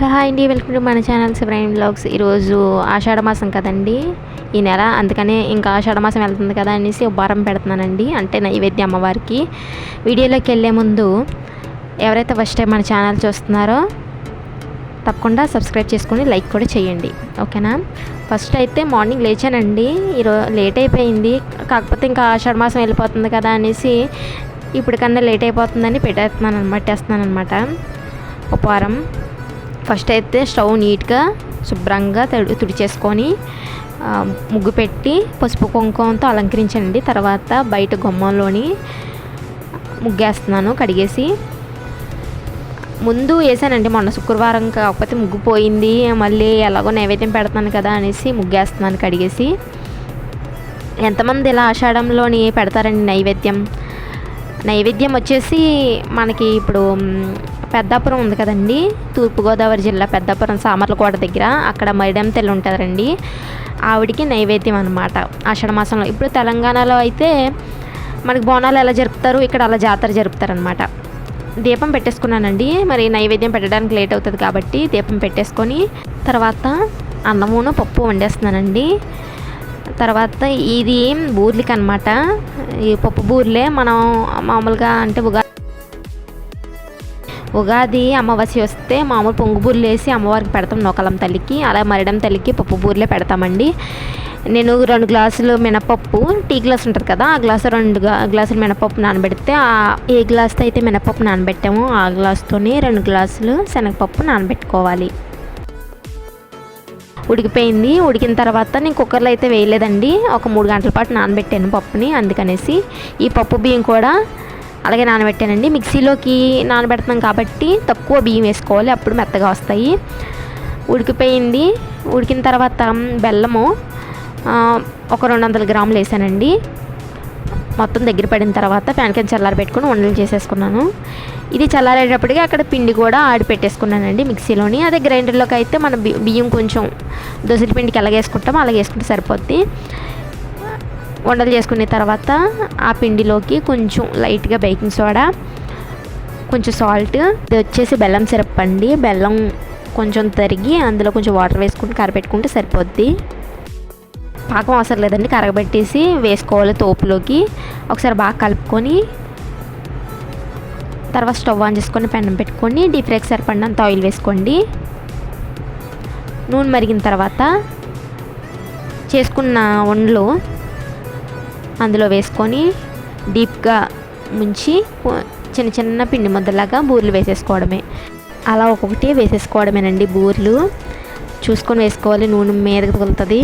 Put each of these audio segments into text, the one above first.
Hi అండి welcome to మన channel Shivarayan blogs. ఈరోజు ఆషాఢమాసం కదండి. ఈ నెల అందుకనే ఇంకా ఆషాఢమాసం వెళ్తుంది కదా అనేసి ఉపారం పెడుతున్నానండి. అంటే నైవేద్య అమ్మవారికి. వీడియోలోకి వెళ్ళే ముందు ఎవరైతే ఫస్ట్ టైం మన ఛానల్ చూస్తున్నారో తప్పకుండా సబ్స్క్రైబ్ చేసుకొని లైక్ కూడా చేయండి. ఓకేనా? ఫస్ట్ అయితే మార్నింగ్ లేచానండి. ఈరోజు లేట్ అయిపోయింది. కాకపోతే ఇంకా ఆషాఢమాసం వెళ్ళిపోతుంది కదా అనేసి ఇప్పటికన్నా లేట్ అయిపోతుందని పెట్టేస్తున్నాను అనమాట వేస్తున్నాను అనమాట ఉపవారం. ఫస్ట్ అయితే స్టవ్ నీట్గా శుభ్రంగా తడి తుడిచేసుకొని ముగ్గు పెట్టి పసుపు కుంకుమతో అలంకరించండి తర్వాత బయట గుమ్మంలోని ముగ్గేస్తున్నాను కడిగేసి. ముందు వేసానండి మొన్న శుక్రవారం కాకపోతే ముగ్గు పోయింది మళ్ళీ ఎలాగో నైవేద్యం పెడతాను కదా అనేసి ముగ్గేస్తున్నాను కడిగేసి. ఎంతమంది ఇలా ఆషాఢంలోని పెడతారండి నైవేద్యం? నైవేద్యం వచ్చేసి మనకి ఇప్పుడు పెద్దాపురం ఉంది కదండి. తూర్పుగోదావరి జిల్లా పెద్దాపురం సామర్లకోట దగ్గర. అక్కడ మైడం తెల్లు ఉంటుందండి. ఆవిడికి నైవేద్యం అనమాట ఆషాఢమాసంలో ఇప్పుడు తెలంగాణలో అయితే మనకి బోనాలు ఎలా జరుపుతారు? ఇక్కడ అలా జాతర జరుపుతారనమాట దీపం పెట్టేసుకున్నానండి. మరి నైవేద్యం పెట్టడానికి లేట్ అవుతుంది కాబట్టి దీపం పెట్టేసుకొని తర్వాత అన్నమును పప్పు వండేస్తున్నానండి. తర్వాత ఇది బూర్లికి అనమాట ఈ పప్పు బూర్లే మనం మామూలుగా అంటే ఉగా ఉగాది అమావాస్య వస్తే మామూలు పొంగు బూరెలు వేసి అమ్మవారికి పెడతాం నోకలం తల్లికి అలా మరిడం తల్లికి పప్పు బూర్లే పెడతామండి. నేను రెండు గ్లాసులు మినపప్పు టీ గ్లాస్ ఉంటుంది కదా ఆ గ్లాసు రెండు గ్లాసులు మినపప్పు నానబెడితే ఆ ఏ గ్లాస్తో అయితే మినపప్పు నానబెట్టామో ఆ గ్లాస్తోనే రెండు గ్లాసులు శనగపప్పు నానబెట్టుకోవాలి. ఉడికిపోయింది ఉడికిన తర్వాత నేను కుక్కర్లో అయితే వేయలేదండి. ఒక మూడు గంటల పాటు నానబెట్టాను పప్పుని అందుకనేసి ఈ పప్పు బియ్యం కూడా అలాగే నానబెట్టానండి. మిక్సీలోకి నానబెడుతున్నాం కాబట్టి తక్కువ బియ్యం వేసుకోవాలి. అప్పుడు మెత్తగా వస్తాయి. ఉడికిపోయింది. ఉడికిన తర్వాత బెల్లము ఒక రెండు వందల గ్రాములు వేసానండి. మొత్తం దగ్గర పడిన తర్వాత ప్యాన్ చల్లారి పెట్టుకుని ఉండలు చేసేసుకున్నాను. ఇది చల్లారేటప్పటికి అక్కడ పిండి కూడా ఆడి పెట్టేసుకున్నానండి మిక్సీలోని. అదే గ్రైండర్లోకి అయితే మన బి- బియ్యం కొంచెం దోసల పిండికి ఎలాగేసుకుంటామో అలాగే వేసుకుంటే సరిపోద్ది. వండలు చేసుకున్న తర్వాత ఆ పిండిలోకి కొంచెం లైట్గా బేకింగ్ సోడా కొంచెం సాల్ట్ ఇది వచ్చేసి బెల్లం సిరప్ అండి. బెల్లం కొంచెం తరిగి అందులో కొంచెం వాటర్ వేసుకుంటే కరపెట్టుకుంటే సరిపోద్ది. పాకం అవసరం లేదండి కరగబెట్టేసి వేసుకోవాలి తోపులోకి. ఒకసారి బాగా కలుపుకొని తర్వాత స్టవ్ ఆన్ చేసుకొని పెన్నం పెట్టుకొని డీప్ ఫ్రైకి సరిపడినంత ఆయిల్ వేసుకోండి. నూనె మరిగిన తర్వాత చేసుకున్న వండలు అందులో వేసుకొని డీప్గా ముంచి చిన్న చిన్న పిండి ముద్దలాగా బూరెలు వేసేసుకోవడమే. అలా ఒక్కొక్కటి వేసేసుకోవడమేనండి బూరెలు. చూసుకొని వేసుకోవాలి నూనె మీదకి తగులుతుంది.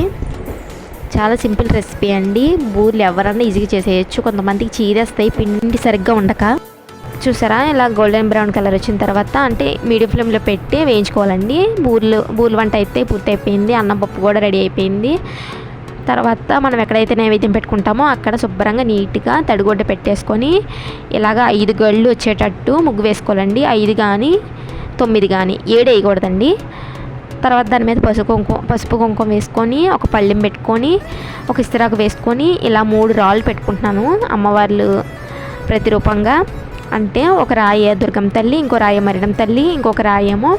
చాలా సింపుల్ రెసిపీ అండి. బూరెలు ఎవరన్నా ఈజీగా చేసేయచ్చు. కొంతమందికి చీరేస్తాయి పిండి సరిగ్గా ఉండక. చూసారా? ఇలా గోల్డెన్ బ్రౌన్ కలర్ వచ్చిన తర్వాత అంటే మీడియం ఫ్లేమ్లో పెట్టి వేయించుకోవాలండి. బూరెలు బూరెలు వంట అయితే పూర్తి అయిపోయింది అన్నం పప్పు కూడా రెడీ అయిపోయింది. తర్వాత మనం ఎక్కడైతే నైవేద్యం పెట్టుకుంటామో అక్కడ శుభ్రంగా నీట్గా తడిగుడ్డ పెట్టేసుకొని ఇలాగ ఐదు గళ్ళు వచ్చేటట్టు ముగ్గు వేసుకోవాలండి. ఐదు కానీ తొమ్మిది కానీ ఏడు వేయకూడదండి. తర్వాత దాని మీద పసుపు కుంకుమ పసుపు కుంకుమ వేసుకొని ఒక పళ్ళెం పెట్టుకొని ఒక ఇస్తరాకు వేసుకొని ఇలా మూడు రాళ్ళు పెట్టుకుంటున్నాను అమ్మవార్లు ప్రతిరూపంగా. అంటే ఒక రాయ దుర్గం తల్లి ఇంకో రాయ మరిడం తల్లి ఇంకొక రాయేమో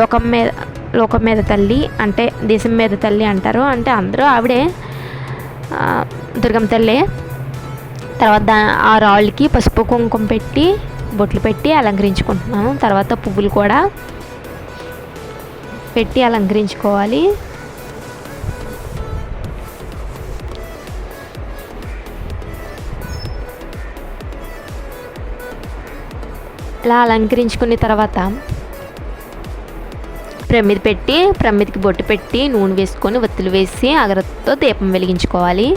లోకం మీద లోకం మీద తల్లి అంటే దేశం మీద తల్లి అంటారు. అంటే అందరూ ఆవిడే దుర్గమ్మ తల్లే. తర్వాత దా- ఆ రాళ్ళకి పసుపు కుంకుమ పెట్టి బొట్లు పెట్టి అలంకరించుకుంటున్నాను తర్వాత పువ్వులు కూడా పెట్టి అలంకరించుకోవాలి. ఇలా అలంకరించుకున్న తర్వాత ప్రమిది పెట్టి ప్రమిదికి బొట్టు పెట్టి నూనె వేసుకొని ఒత్తులు వేసి అగరత్తో దీపం వెలిగించుకోవాలి.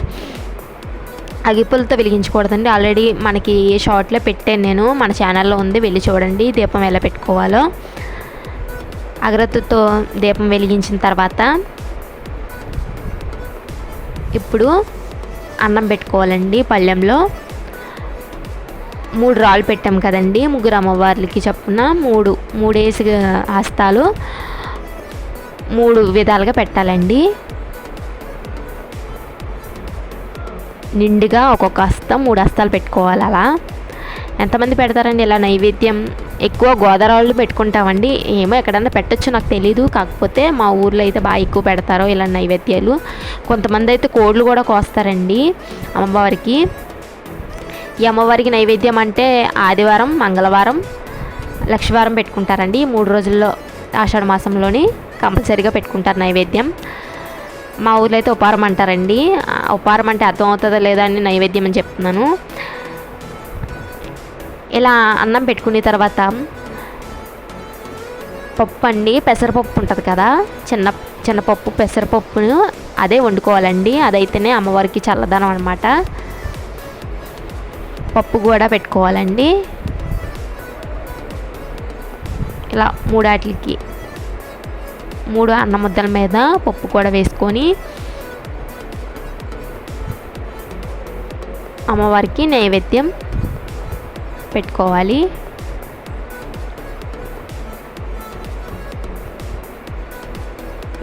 అగిపులతో వెలిగించకూడదండి. ఆల్రెడీ మనకి షార్ట్లో పెట్టాను నేను. మన ఛానల్లో ఉంది. వెళ్ళి చూడండి. దీపం ఎలా పెట్టుకోవాలో. అగరత్తుతో దీపం వెలిగించిన తర్వాత ఇప్పుడు అన్నం పెట్టుకోవాలండి పళ్ళెంలో. మూడు రాళ్ళు పెట్టాం కదండి. ముగ్గురు అమ్మవార్లకి చప్పున మూడు మూడేసి హస్తాలు మూడు విధాలుగా పెట్టాలండి. నిండుగా ఒక్కొక్క హస్తం మూడు హస్తాలు పెట్టుకోవాలి అలా. ఎంతమంది పెడతారండి ఇలా నైవేద్యం? ఎక్కువ గోదావరిలో పెట్టుకుంటామండి. ఏమో ఎక్కడన్నా పెట్టచ్చు నాకు తెలీదు. కాకపోతే మా ఊర్లో అయితే బాగా ఎక్కువ పెడతారు ఇలా నైవేద్యాలు. కొంతమంది అయితే కోళ్ళు కూడా కోస్తారండి అమ్మవారికి. ఈ అమ్మవారికి నైవేద్యం అంటే ఆదివారం మంగళవారం లక్షవారం పెట్టుకుంటారండి. మూడు రోజుల్లో ఆషాఢ మాసంలోని కంపల్సరీగా పెట్టుకుంటారు నైవేద్యం. మా ఊర్లో అయితే ఉపారం అంటారండి. ఉపారం అంటే అర్థం అవుతుందో లేదా అని నైవేద్యం అని చెప్తున్నాను. ఇలా అన్నం పెట్టుకున్న తర్వాత పప్పు అండి పెసరపప్పు ఉంటుంది కదా. చిన్న చిన్నపప్పు పెసరపప్పును అదే వండుకోవాలండి. అదైతేనే అమ్మవారికి చల్లదనం అనమాట పప్పు కూడా పెట్టుకోవాలండి. ఇలా మూడాటికి మూడు అన్న ముద్దల మీద పప్పు కూడా వేసుకొని అమ్మవారికి నైవేద్యం పెట్టుకోవాలి.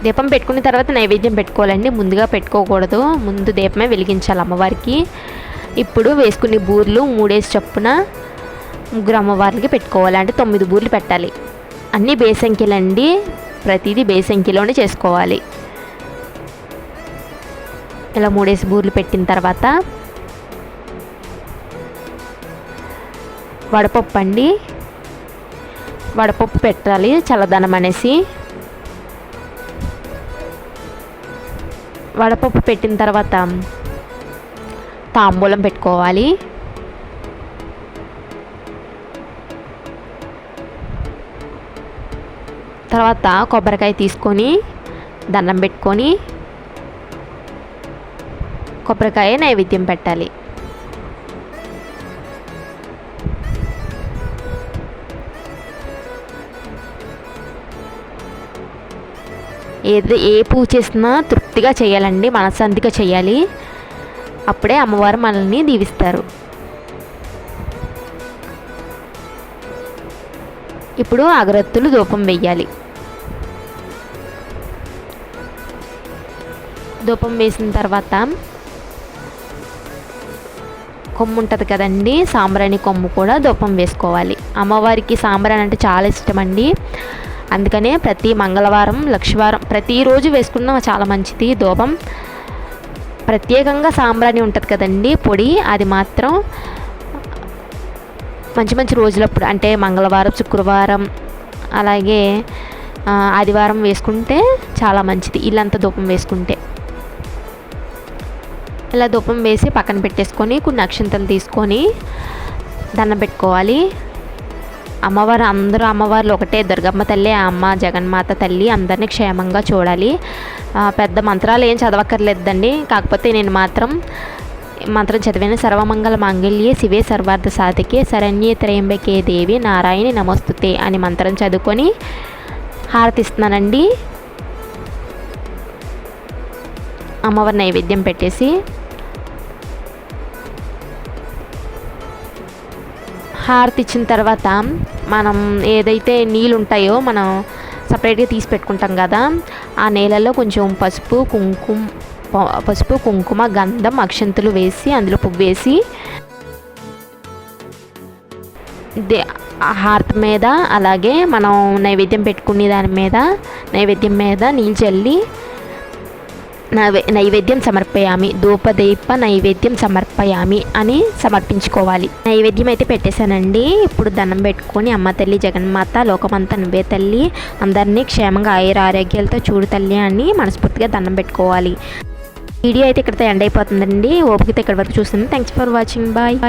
దీపం పెట్టుకున్న తర్వాత నైవేద్యం పెట్టుకోవాలండి. ముందుగా పెట్టుకోకూడదు. ముందు దీపమే వెలిగించాలి అమ్మవారికి. ఇప్పుడు వేసుకునే బూర్లు మూడేసి చొప్పున ముగ్గురు అమ్మవారికి పెట్టుకోవాలి అంటే తొమ్మిది బూర్లు పెట్టాలి. అన్నీ బేసంకిలండి ప్రతిదీ బేసంకిలోనే చేసుకోవాలి. ఇలా మూడేసి బూర్లు పెట్టిన తర్వాత వడపప్పు అండి. వడపప్పు పెట్టాలి చల్లదనం అనేసి. వడపప్పు పెట్టిన తర్వాత తాంబూలం పెట్టుకోవాలి. తర్వాత కొబ్బరికాయ తీసుకొని దండం పెట్టుకొని కొబ్బరికాయ నైవేద్యం పెట్టాలి. ఏది ఏ పూజ చేసినా తృప్తిగా చేయాలండి మనశ్శాంతిగా చేయాలి. అప్పుడే అమ్మవారు మనల్ని దీవిస్తారు. ఇప్పుడు అగరత్తులు ధూపం వేయాలి ధూపం వేసిన తర్వాత కొమ్ము ఉంటుంది కదండి సాంబ్రాణి కొమ్ము కూడా ధూపం వేసుకోవాలి. అమ్మవారికి సాంబ్రాణి అంటే చాలా ఇష్టం అండి అందుకనే ప్రతి మంగళవారం లక్షవారం ప్రతిరోజు వేసుకున్న చాలా మంచిది ధూపం ప్రత్యేకంగా సాంబ్రాణి ఉంటుంది కదండి పొడి అది మాత్రం మంచి మంచి రోజులప్పుడు అంటే మంగళవారం శుక్రవారం అలాగే ఆదివారం వేసుకుంటే చాలా మంచిది. ఇల్లంతా ధూపం వేసుకుంటే. ఇలా ధూపం వేసి పక్కన పెట్టేసుకొని కొన్ని అక్షంతం తీసుకొని దండం పెట్టుకోవాలి. అమ్మవారు అందరూ అమ్మవార్లు ఒకటే. దుర్గమ్మ తల్లి అమ్మ జగన్మాత తల్లి అందరినీ క్షేమంగా చూడాలి. పెద్ద మంత్రాలు ఏం చదవక్కర్లేదండి. కాకపోతే నేను మాత్రం మంత్రం చదివిన సర్వమంగళ మాంగళ్యే శివే సర్వార్థ సాధికే శరణ్యే త్రయంబకే దేవి నారాయణి నమస్తుతే అని మంత్రం చదువుకొని హారతిస్తున్నానండి. అమ్మవారి నైవేద్యం పెట్టేసి హారతి ఇచ్చిన తర్వాత మనం ఏదైతే నీళ్ళు ఉంటాయో మనం సపరేట్గా తీసి పెట్టుకుంటాం కదా ఆ నీళ్ళలో కొంచెం పసుపు కుంకుమ పసుపు కుంకుమ గంధం అక్షంతులు వేసి అందులో పువ్వు వేసి హారతి మీద అలాగే మనం నైవేద్యం పెట్టుకునే దాని మీద నైవేద్యం మీద నీళ్ళు చల్లి నైవేద్యం సమర్పయామి. ధూపదీప నైవేద్యం సమర్పయామి అని సమర్పించుకోవాలి. నైవేద్యం అయితే పెట్టేశానండి. ఇప్పుడు దండం పెట్టుకొని అమ్మ తల్లి జగన్మాత లోకమంతా నువ్వే తల్లి అందరినీ క్షేమంగా ఆయుర ఆరోగ్యాలతో చూడు తల్లి అని మనస్ఫూర్తిగా దండం పెట్టుకోవాలి. వీడియో అయితే ఇక్కడితో ఎండ్ అయిపోతుందండి. ఓపికతో ఇక్కడ వరకు చూస్తుంది thanks for watching bye bye